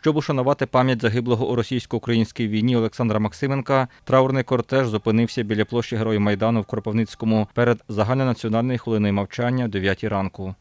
Щоб ушанувати пам'ять загиблого у російсько-українській війні Олександра Максименка, траурний кортеж зупинився біля площі Героїв Майдану в Кропивницькому перед загальнонаціональною хвилиною мовчання о 9 ранку.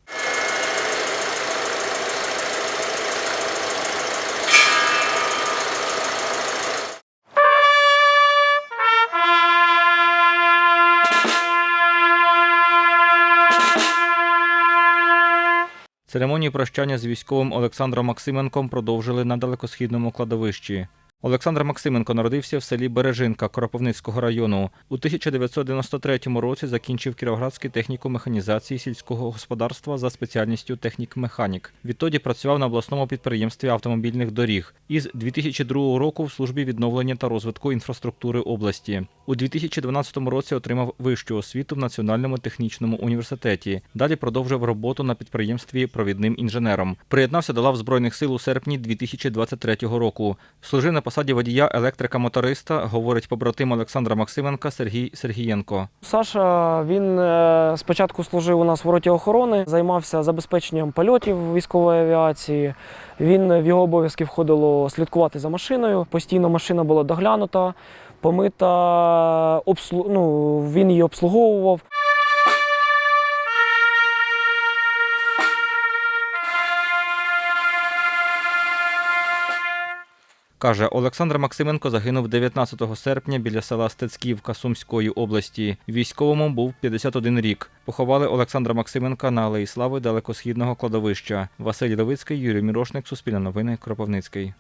Церемонію прощання з військовим Олександром Максименком продовжили на далекосхідному кладовищі. Олександр Максименко народився в селі Бережинка Кропивницького району. У 1993 році закінчив Кіровоградський технікум механізації сільського господарства за спеціальністю технік-механік. Відтоді працював на обласному підприємстві автомобільних доріг. Із 2002 року в службі відновлення та розвитку інфраструктури області. У 2012 році отримав вищу освіту в Національному технічному університеті. Далі продовжив роботу на підприємстві провідним інженером. Приєднався до лав Збройних сил у серпні 2023 року. Служив на посаді водія електрика-моториста, говорить побратим Олександра Максименка Сергій Сергієнко. Саша він е, спочатку служив у нас в роті охорони, займався забезпеченням польотів військової авіації. Він в його обов'язки входило слідкувати за машиною. Постійно машина була доглянута, помита, обслу... ну, він її обслуговував. Каже, Олександр Максименко загинув 19 серпня біля села Стецьківка Сумської області. Військовому був 51 рік. Поховали Олександра Максименка на Алеї Слави далекосхідного кладовища. Василь Левицький, Юрій Мірошник, Суспільне новини, Кропивницький.